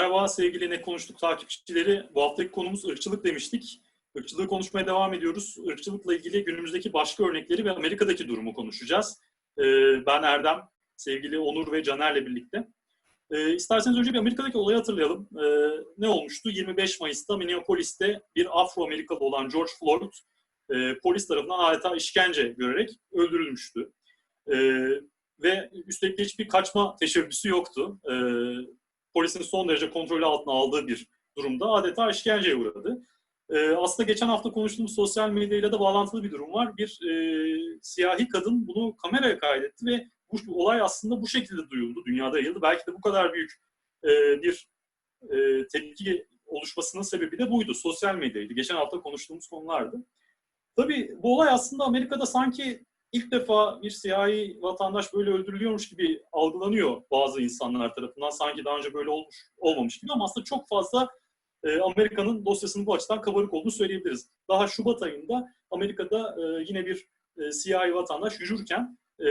Merhaba sevgili Ne Konuştuk takipçileri. Bu haftaki konumuz ırkçılık demiştik. Irkçılığı konuşmaya devam ediyoruz. Irkçılıkla ilgili günümüzdeki başka örnekleri ve Amerika'daki durumu konuşacağız. Ee, ben Erdem, sevgili Onur ve Caner'le birlikte. Ee, isterseniz önce bir Amerika'daki olayı hatırlayalım. Ee, ne olmuştu? 25 Mayıs'ta Minneapolis'te bir Afro-Amerikalı olan George Floyd e, polis tarafından adeta işkence görerek öldürülmüştü. Ee, ve üstelik de hiçbir kaçma teşebbüsü yoktu. Ee, polisin son derece kontrolü altına aldığı bir durumda adeta işkenceye uğradı. Ee, aslında geçen hafta konuştuğumuz sosyal medyayla da bağlantılı bir durum var. Bir e, siyahi kadın bunu kameraya kaydetti ve bu olay aslında bu şekilde duyuldu, dünyada yayıldı. Belki de bu kadar büyük e, bir e, tepki oluşmasının sebebi de buydu. Sosyal medyaydı. Geçen hafta konuştuğumuz konulardı. Tabii bu olay aslında Amerika'da sanki ilk defa bir siyahi vatandaş böyle öldürülüyormuş gibi algılanıyor bazı insanlar tarafından. Sanki daha önce böyle olmuş olmamış gibi ama aslında çok fazla e, Amerika'nın dosyasının bu açıdan kabarık olduğunu söyleyebiliriz. Daha Şubat ayında Amerika'da e, yine bir e, siyahi vatandaş yürürken e,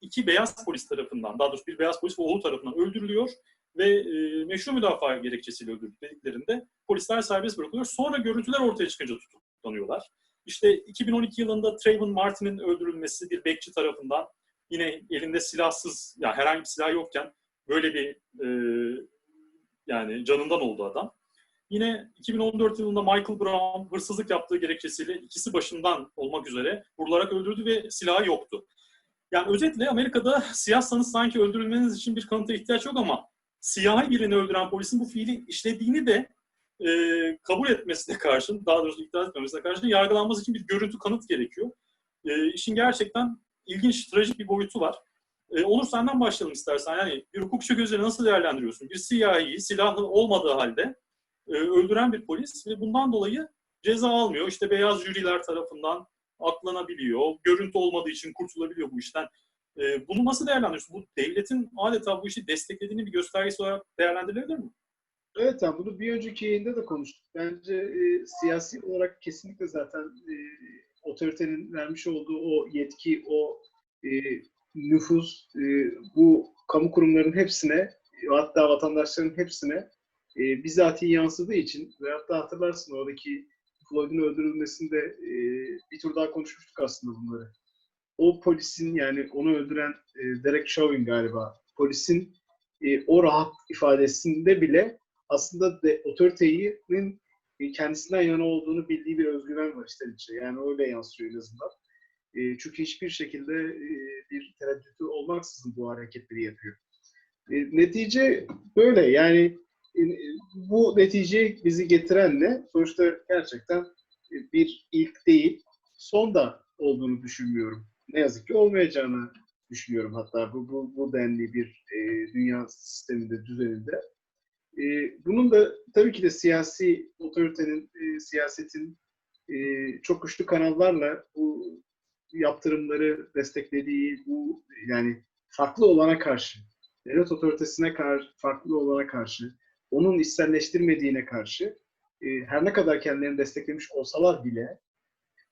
iki beyaz polis tarafından, daha doğrusu bir beyaz polis ve oğlu tarafından öldürülüyor ve e, meşru müdafaa gerekçesiyle öldürdüklerinde polisler serbest bırakılıyor. Sonra görüntüler ortaya çıkınca tutuklanıyorlar. İşte 2012 yılında Trayvon Martin'in öldürülmesi bir bekçi tarafından yine elinde silahsız, yani herhangi bir silah yokken böyle bir e, yani canından oldu adam. Yine 2014 yılında Michael Brown hırsızlık yaptığı gerekçesiyle ikisi başından olmak üzere vurularak öldürdü ve silahı yoktu. Yani özetle Amerika'da siyahsanız sanki öldürülmeniz için bir kanıta ihtiyaç yok ama siyahi birini öldüren polisin bu fiili işlediğini de e, kabul etmesine karşın, daha doğrusu itiraz etmemesine karşın yargılanması için bir görüntü kanıt gerekiyor. E, işin gerçekten ilginç, trajik bir boyutu var. E, Onur senden başlayalım istersen. Yani bir hukukçu gözüyle nasıl değerlendiriyorsun? Bir siyahi, silahlı olmadığı halde e, öldüren bir polis ve bundan dolayı ceza almıyor. İşte beyaz jüriler tarafından aklanabiliyor. Görüntü olmadığı için kurtulabiliyor bu işten. E, bunu nasıl değerlendiriyorsun? Bu devletin adeta bu işi desteklediğini bir göstergesi olarak değerlendirilebilir mi? Evet, yani bunu bir önceki yayında da konuştuk. Bence e, siyasi olarak kesinlikle zaten e, otoritenin vermiş olduğu o yetki, o e, nüfus, e, bu kamu kurumlarının hepsine, hatta vatandaşların hepsine e, bizatihi yansıdığı için ve hatta hatırlarsın oradaki Floyd'un öldürülmesinde e, bir tur daha konuşmuştuk aslında bunları. O polisin yani onu öldüren e, Derek Chauvin galiba, polisin e, o rahat ifadesinde bile aslında de, otoritenin kendisinden yana olduğunu bildiği bir özgüven var işte içe. Yani öyle yansıyor en azından. E, çünkü hiçbir şekilde e, bir tereddütü olmaksızın bu hareketleri yapıyor. E, netice böyle yani e, bu neticeyi bizi getiren ne? Sonuçta gerçekten e, bir ilk değil, son da olduğunu düşünmüyorum. Ne yazık ki olmayacağını düşünüyorum hatta bu, bu, bu denli bir e, dünya sisteminde, düzeninde. E, bunun da tabii ki de siyasi otoritenin, e, siyasetin e, çok güçlü kanallarla bu yaptırımları desteklediği, bu yani farklı olana karşı, devlet otoritesine karşı, farklı olana karşı, onun içselleştirmediğine karşı e, her ne kadar kendilerini desteklemiş olsalar bile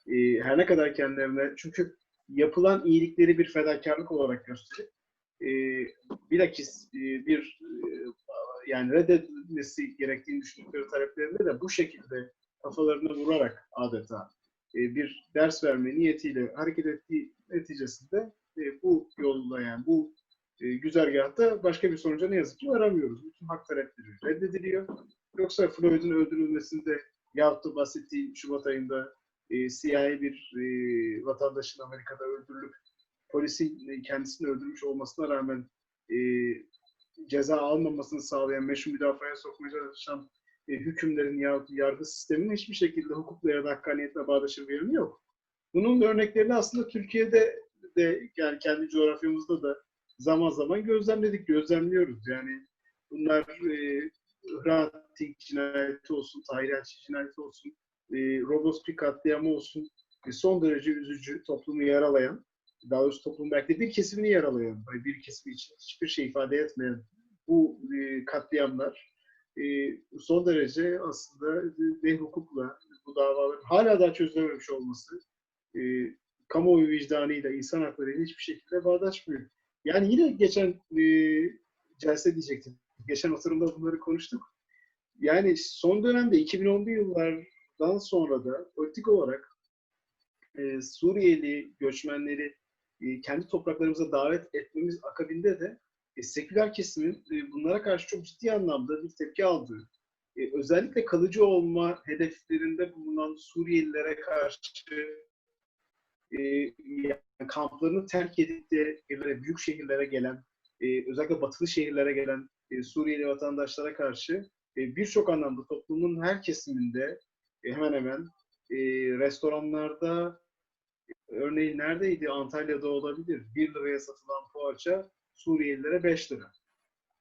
e, her ne kadar kendilerine çünkü yapılan iyilikleri bir fedakarlık olarak gösterip e, bilakis e, bir e, yani reddedilmesi gerektiğini düşündükleri taleplerinde de bu şekilde kafalarına vurarak adeta e, bir ders verme niyetiyle hareket ettiği neticesinde e, bu yolla yani bu e, güzergahta başka bir sonuca ne yazık ki varamıyoruz. Bütün hak talepleri reddediliyor. Yoksa Floyd'un öldürülmesinde yahut da bahsettiğim Şubat ayında e, siyahi bir e, vatandaşın Amerika'da öldürülüp polisin kendisini öldürmüş olmasına rağmen e, ceza almamasını sağlayan, meşru müdafaya sokmaya çalışan e, hükümlerin yahut yargı sisteminin hiçbir şekilde hukukla ya da hakkaniyetle bağdaşır bir yok. Bunun örneklerini aslında Türkiye'de de yani kendi coğrafyamızda da zaman zaman gözlemledik, gözlemliyoruz. Yani bunlar e, Hrant cinayeti olsun, Tahir Elçi cinayeti olsun, e, Roboski katliamı olsun, e, son derece üzücü, toplumu yaralayan, daha doğrusu toplum belki de bir kesimini yaralayan, bir kesimi için hiçbir şey ifade etmeyen bu e, katliamlar e, son derece aslında ne hukukla bu davaların hala daha çözülememiş olması e, kamuoyu vicdanıyla, insan haklarıyla hiçbir şekilde bağdaşmıyor. Yani yine geçen e, celse diyecektim. Geçen oturumda bunları konuştuk. Yani son dönemde 2010'lu yıllardan sonra da politik olarak e, Suriyeli göçmenleri e, kendi topraklarımıza davet etmemiz akabinde de e, seküler kesimin e, bunlara karşı çok ciddi anlamda bir tepki aldığı, e, özellikle kalıcı olma hedeflerinde bulunan Suriyelilere karşı e, yani kamplarını terk edip de evlere, büyük şehirlere gelen, e, özellikle batılı şehirlere gelen e, Suriyeli vatandaşlara karşı e, birçok anlamda toplumun her kesiminde e, hemen hemen e, restoranlarda örneğin neredeydi? Antalya'da olabilir. 1 liraya satılan poğaça Suriyelilere 5 lira.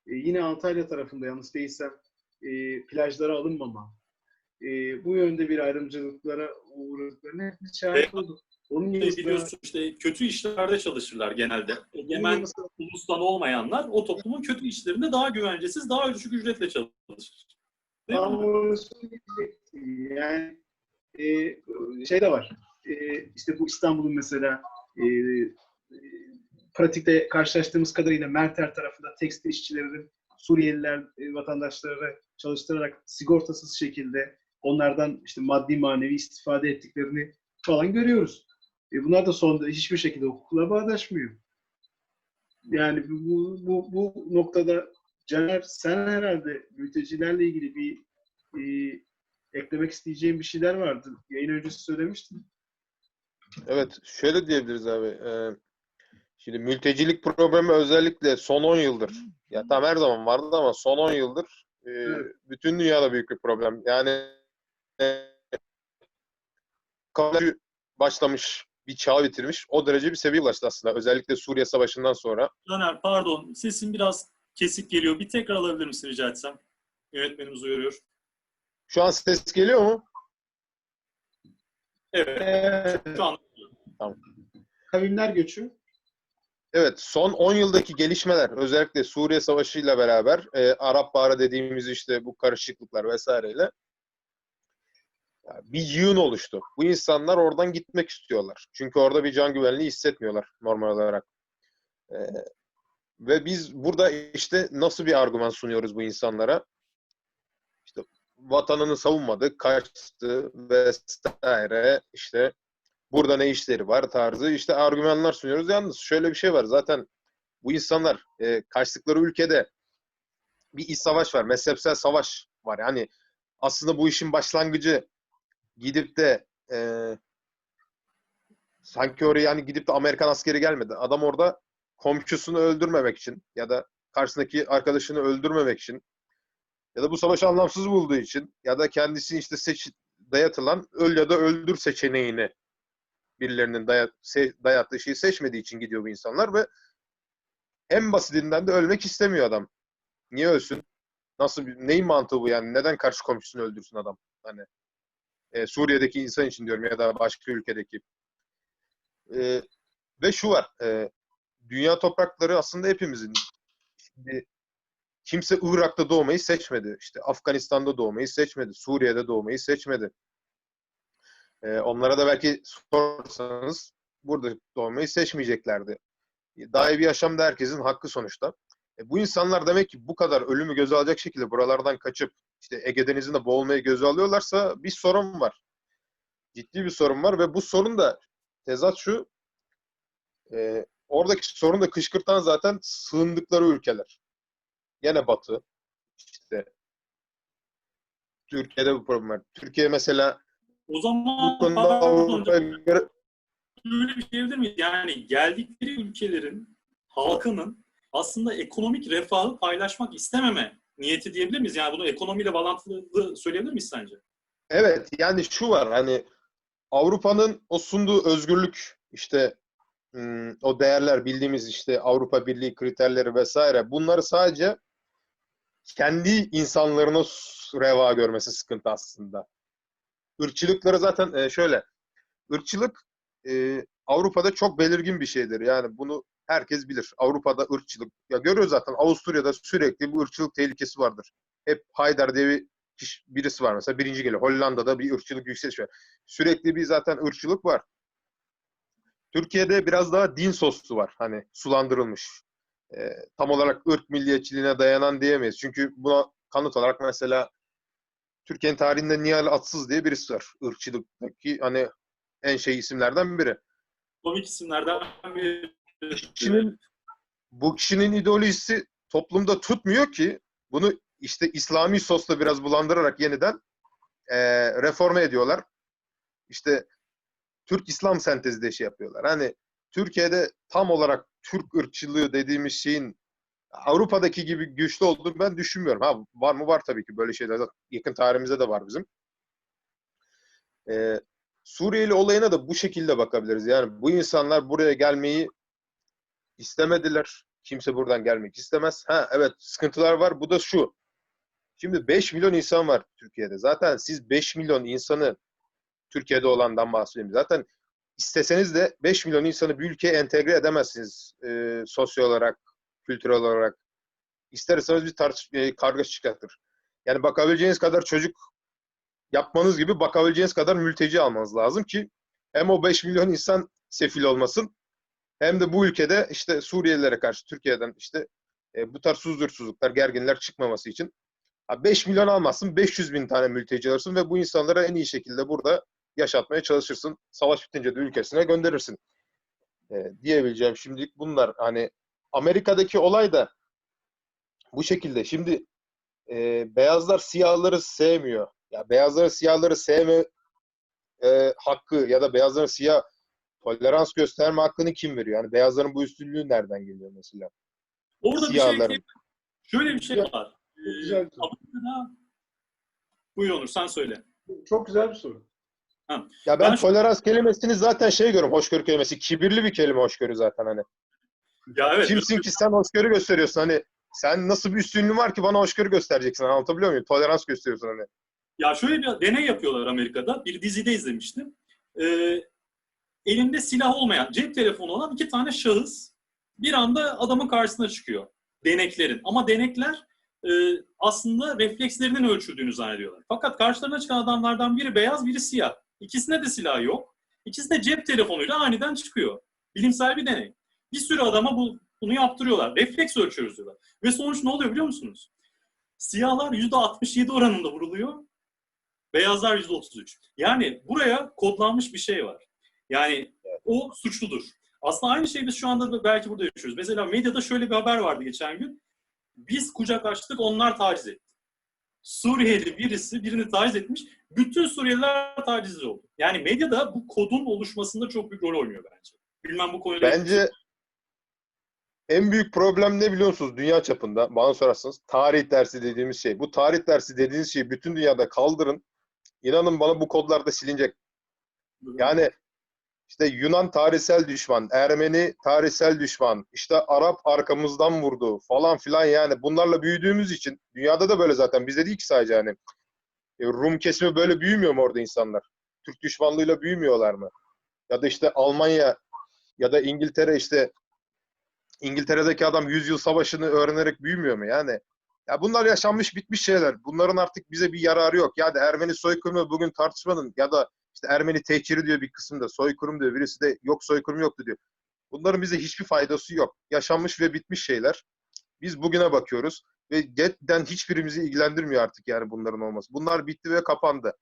E, yine Antalya tarafında yanlış değilsem e, plajlara alınmama, e, bu yönde bir ayrımcılıklara uğradıklarını hep biz şahit olduk. Onun yanı sıra- biliyorsun işte kötü işlerde çalışırlar genelde. Egemen ulustan olmayanlar o toplumun kötü işlerinde daha güvencesiz, daha düşük ücretle çalışır. Değil mi? Yani e, şey de var. E, işte bu İstanbul'un mesela e, e, pratikte karşılaştığımız kadarıyla Merter tarafında tekstil işçilerinin Suriyeliler e, vatandaşları çalıştırarak sigortasız şekilde onlardan işte maddi manevi istifade ettiklerini falan görüyoruz. E, bunlar da sonunda hiçbir şekilde hukukla bağdaşmıyor. Yani bu, bu, bu noktada Caner sen herhalde mültecilerle ilgili bir e, eklemek isteyeceğin bir şeyler vardı. Yayın öncesi söylemiştin. Evet, şöyle diyebiliriz abi. Ee, şimdi mültecilik problemi özellikle son 10 yıldır, ya tam her zaman vardı ama son 10 yıldır e, Evet. bütün dünyada büyük bir problem. Yani e, başlamış, bir çağ bitirmiş. O derece bir seviye ulaştı aslında. Özellikle Suriye Savaşı'ndan sonra. Caner pardon sesin biraz kesik geliyor. Bir tekrar alabilir misin rica etsem? Yönetmenimiz uyarıyor. Şu an ses geliyor mu? Evet. Evet. Şu an Kavimler göçü. Evet, son 10 yıldaki gelişmeler, özellikle Suriye Savaşı ile beraber e, Arap Baharı dediğimiz işte bu karışıklıklar vesaireyle bir yığın oluştu. Bu insanlar oradan gitmek istiyorlar. Çünkü orada bir can güvenliği hissetmiyorlar normal olarak. E, ve biz burada işte nasıl bir argüman sunuyoruz bu insanlara? İşte vatanını savunmadı, kaçtı vesaire işte burada ne işleri var tarzı işte argümanlar sunuyoruz. Yalnız şöyle bir şey var zaten bu insanlar e, kaçtıkları ülkede bir iç savaş var, mezhepsel savaş var. Yani aslında bu işin başlangıcı gidip de e, sanki oraya yani gidip de Amerikan askeri gelmedi. Adam orada komşusunu öldürmemek için ya da karşısındaki arkadaşını öldürmemek için ya da bu savaşı anlamsız bulduğu için ya da kendisi işte seç, dayatılan öl ya da öldür seçeneğini birilerinin dayat, se- dayattığı şeyi seçmediği için gidiyor bu insanlar ve en basitinden de ölmek istemiyor adam. Niye ölsün? Nasıl neyin mantığı bu yani? Neden karşı komşusunu öldürsün adam? Hani e, Suriye'deki insan için diyorum ya da başka ülkedeki. E, ve şu var. e, dünya toprakları aslında hepimizin. Şimdi kimse Irak'ta doğmayı seçmedi. İşte Afganistan'da doğmayı seçmedi. Suriye'de doğmayı seçmedi. Ee, onlara da belki sorsanız burada doğmayı seçmeyeceklerdi. Daha iyi bir yaşam da herkesin hakkı sonuçta. E, bu insanlar demek ki bu kadar ölümü göze alacak şekilde buralardan kaçıp işte Ege Denizi'nde boğulmayı göze alıyorlarsa bir sorun var. Ciddi bir sorun var ve bu sorun da tezat şu e, oradaki sorun da kışkırtan zaten sığındıkları ülkeler. Gene Batı. işte Türkiye'de bu problem var. Türkiye mesela o bu zaman konuda pardon, Avrupa'ya göre böyle bir şey diyebilir miyiz? Yani geldikleri ülkelerin halkının aslında ekonomik refahı paylaşmak istememe niyeti diyebilir miyiz? Yani bunu ekonomiyle bağlantılı söyleyebilir miyiz sence? Evet yani şu var hani Avrupa'nın o sunduğu özgürlük işte hmm, o değerler bildiğimiz işte Avrupa Birliği kriterleri vesaire bunları sadece kendi insanlarına reva görmesi sıkıntı aslında. Irkçılıkları zaten e, şöyle ırkçılık e, Avrupa'da çok belirgin bir şeydir. Yani bunu herkes bilir. Avrupa'da ırkçılık. Ya görüyoruz zaten Avusturya'da sürekli bu ırkçılık tehlikesi vardır. Hep Haydar diye bir kişi, birisi var mesela birinci geliyor. Hollanda'da bir ırkçılık yükseliş var. Sürekli bir zaten ırkçılık var. Türkiye'de biraz daha din soslu var. Hani sulandırılmış. Ee, tam olarak ırk milliyetçiliğine dayanan diyemeyiz. Çünkü buna kanıt olarak mesela Türkiye'nin tarihinde Nihal Atsız diye birisi var. Irkçılıktaki hani en şey isimlerden biri. Komik isimlerden biri. Kişinin, bu kişinin ideolojisi toplumda tutmuyor ki bunu işte İslami sosla biraz bulandırarak yeniden eee reforme ediyorlar. İşte Türk İslam sentezi de şey yapıyorlar. Hani Türkiye'de tam olarak Türk ırkçılığı dediğimiz şeyin Avrupa'daki gibi güçlü olduğunu ben düşünmüyorum. Ha var mı? Var tabii ki böyle şeyler. Yakın tarihimizde de var bizim. Ee, Suriyeli olayına da bu şekilde bakabiliriz. Yani bu insanlar buraya gelmeyi istemediler. Kimse buradan gelmek istemez. Ha evet sıkıntılar var. Bu da şu. Şimdi 5 milyon insan var Türkiye'de. Zaten siz 5 milyon insanı Türkiye'de olandan bahsedeyim. Zaten isteseniz de 5 milyon insanı bir ülkeye entegre edemezsiniz e, sosyal olarak, kültürel olarak. İsterseniz bir tartış e, kargaşa çıkartır. Yani bakabileceğiniz kadar çocuk yapmanız gibi bakabileceğiniz kadar mülteci almanız lazım ki hem o 5 milyon insan sefil olmasın hem de bu ülkede işte Suriyelilere karşı Türkiye'den işte e, bu tarz huzursuzluklar, gerginler çıkmaması için ha, 5 milyon almazsın, 500 bin tane mülteci alırsın ve bu insanlara en iyi şekilde burada yaşatmaya çalışırsın. Savaş bitince de ülkesine gönderirsin. E, diyebileceğim şimdilik bunlar. Hani Amerika'daki olay da bu şekilde. Şimdi e, beyazlar siyahları sevmiyor. Ya beyazların siyahları sevme e, hakkı ya da beyazların siyah tolerans gösterme hakkını kim veriyor? Yani beyazların bu üstünlüğü nereden geliyor mesela? Orada bir Siyahların. şey, şöyle bir şey var. Çok Ee, güzel bir soru. Buyur Onur sen söyle. Çok güzel bir soru. Ya ben, Ben şu- tolerans kelimesini zaten şey görüyorum, hoşgörü kelimesi. Kibirli bir kelime hoşgörü zaten hani. Ya evet. Kimsin ki sen hoşgörü gösteriyorsun hani. Sen nasıl bir üstünlüğün var ki bana hoşgörü göstereceksin anlatabiliyor muyum? Tolerans gösteriyorsun hani. Ya şöyle bir deney yapıyorlar Amerika'da. Bir dizide izlemiştim. Ee, elinde silah olmayan, cep telefonu olan iki tane şahıs bir anda adamın karşısına çıkıyor. Deneklerin. Ama denekler e, aslında reflekslerinin ölçüldüğünü zannediyorlar. Fakat karşılarına çıkan adamlardan biri beyaz, biri siyah. İkisinde de silah yok. İkisi de cep telefonuyla aniden çıkıyor. Bilimsel bir deney. Bir sürü adama bu, bunu yaptırıyorlar. Refleks ölçüyoruz diyorlar. Ve sonuç ne oluyor biliyor musunuz? Siyahlar %67 oranında vuruluyor. Beyazlar %33. Yani buraya kodlanmış bir şey var. Yani o suçludur. Aslında aynı şeyi biz şu anda da belki burada yaşıyoruz. Mesela medyada şöyle bir haber vardı geçen gün. Biz kucak açtık, onlar taciz etti. Suriyeli birisi birini taciz etmiş. Bütün Suriyeliler taciz oldu. Yani medyada bu kodun oluşmasında çok büyük rol oynuyor bence. Bilmem bu konuyla... Bence en büyük problem ne biliyor musunuz dünya çapında? Bana sorarsanız tarih dersi dediğimiz şey. Bu tarih dersi dediğiniz şeyi bütün dünyada kaldırın. İnanın bana bu kodlar da silinecek. Yani işte Yunan tarihsel düşman, Ermeni tarihsel düşman, işte Arap arkamızdan vurdu falan filan yani bunlarla büyüdüğümüz için dünyada da böyle zaten bizde değil ki sadece hani Rum kesimi böyle büyümüyor mu orada insanlar? Türk düşmanlığıyla büyümüyorlar mı? Ya da işte Almanya ya da İngiltere işte İngiltere'deki adam 100 yıl savaşını öğrenerek büyümüyor mu yani? Ya bunlar yaşanmış bitmiş şeyler. Bunların artık bize bir yararı yok. Ya da Ermeni soykırımı bugün tartışmanın ya da işte Ermeni tehciri diyor bir kısımda, soykırım diyor. Birisi de yok soykırım yoktu diyor. Bunların bize hiçbir faydası yok. Yaşanmış ve bitmiş şeyler. Biz bugüne bakıyoruz ve cidden hiçbirimizi ilgilendirmiyor artık yani bunların olması. Bunlar bitti ve kapandı.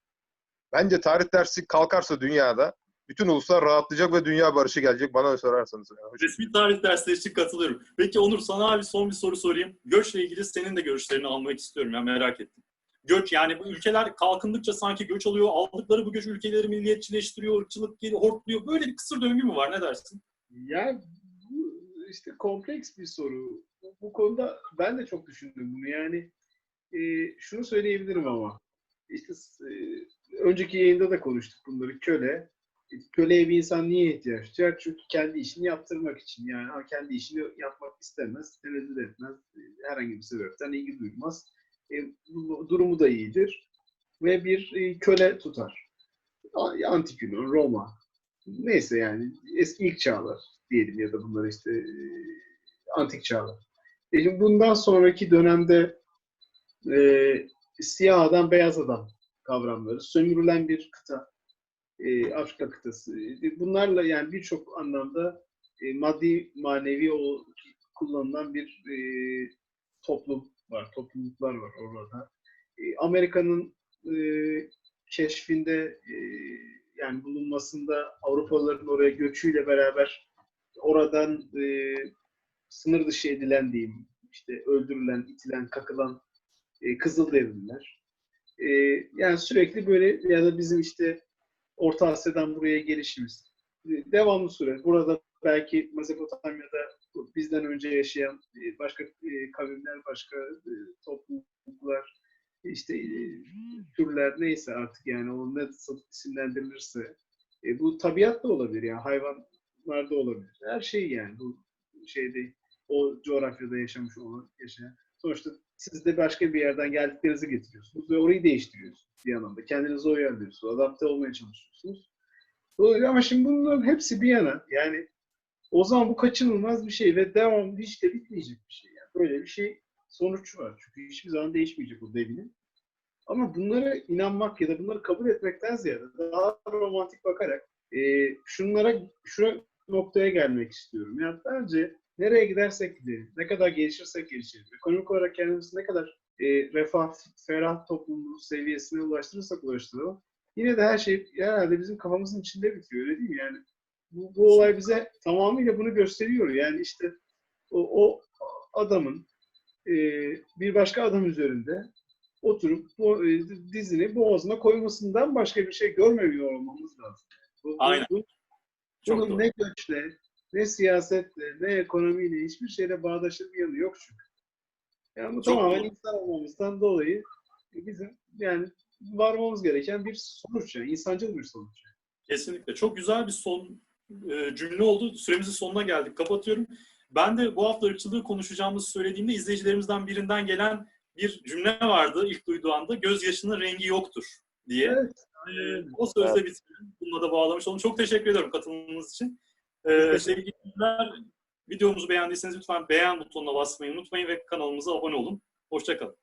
Bence tarih dersi kalkarsa dünyada bütün uluslar rahatlayacak ve dünya barışı gelecek bana sorarsanız. Resmi tarih dersleri için katılıyorum. Peki Onur sana abi son bir soru sorayım. Göçle ilgili senin de görüşlerini almak istiyorum ya merak ettim. Göç yani bu ülkeler kalkındıkça sanki göç alıyor. Aldıkları bu göç ülkeleri milliyetçileştiriyor, ırkçılık geri hortluyor. Böyle bir kısır döngü mü var ne dersin? Yani bu işte kompleks bir soru. Bu, konuda ben de çok düşündüm bunu. Yani e, şunu söyleyebilirim ama işte e, önceki yayında da konuştuk bunları. Köle. E, Köleye bir insan niye ihtiyaç duyar? Çünkü kendi işini yaptırmak için. Yani kendi işini yapmak istemez, tenezzül etmez, herhangi bir sebepten ilgi duymaz. E, durumu da iyidir. Ve bir e, köle tutar. Antik Yunan, Roma, neyse yani eski ilk çağlar diyelim ya da bunlar işte e, antik çağlar. E şimdi bundan sonraki dönemde e, siyah adam, beyaz adam kavramları, sömürülen bir kıta, e, Afrika kıtası. Bunlarla yani birçok anlamda e, maddi, manevi o kullanılan bir e, toplum var, topluluklar var orada. E, Amerika'nın e, keşfinde e, yani bulunmasında Avrupalıların oraya göçüyle beraber oradan e, sınır dışı edilen diyeyim, işte öldürülen, itilen, kakılan e, Kızılderililer. E, yani sürekli böyle ya da bizim işte Orta Asya'dan buraya gelişimiz. E, devamlı süre. Burada belki Mezopotamya'da bizden önce yaşayan e, başka e, kavimler, başka e, topluluklar, işte türler neyse artık yani o nasıl isimlendirilirse e, bu tabiat da olabilir yani hayvanlar da olabilir. Her şey yani bu şeyde o coğrafyada yaşamış olan yaşayan. Sonuçta siz de başka bir yerden geldiklerinizi getiriyorsunuz ve orayı değiştiriyorsunuz bir yandan Kendinizi uyarlıyorsunuz, adapte olmaya çalışıyorsunuz. Ama şimdi bunların hepsi bir yana yani o zaman bu kaçınılmaz bir şey ve devam hiç bitmeyecek bir şey. Yani böyle bir şey sonuç var. Çünkü hiçbir zaman değişmeyecek o devinin. Ama bunlara inanmak ya da bunları kabul etmekten ziyade daha romantik bakarak e, şunlara şu noktaya gelmek istiyorum. Yani bence nereye gidersek gidelim, ne kadar gelişirsek gelişelim, ekonomik olarak kendimizi ne kadar e, refah, ferah toplumu seviyesine ulaştırırsak ulaştıralım, yine de her şey herhalde bizim kafamızın içinde bitiyor öyle değil mi? Yani bu, bu olay bize tamamıyla bunu gösteriyor. Yani işte o, o adamın e, bir başka adam üzerinde oturup bu, e, dizini boğazına koymasından başka bir şey görmemiyor olmamız lazım. Bu, bu- Aynen. bu- Çok bunun doğru. ne göçle, ne siyasetle, ne ekonomiyle hiçbir şeyle bağdaşır bir yanı yok çünkü. Yani bu Çok tamamen doğru. insan olmamızdan dolayı bizim yani varmamız gereken bir sonuç yani insancıl bir sonuç. Kesinlikle. Çok güzel bir son e, cümle oldu. Süremizin sonuna geldik. Kapatıyorum. Ben de bu hafta ırkçılığı konuşacağımızı söylediğimde izleyicilerimizden birinden gelen bir cümle vardı ilk duyduğu anda. Gözyaşının rengi yoktur diye. Evet. E, o sözle bitirelim. Bununla da bağlamış olalım. Çok teşekkür ediyorum katılımınız için. E, sevgili dinleyiciler, videomuzu beğendiyseniz lütfen beğen butonuna basmayı unutmayın ve kanalımıza abone olun. Hoşçakalın.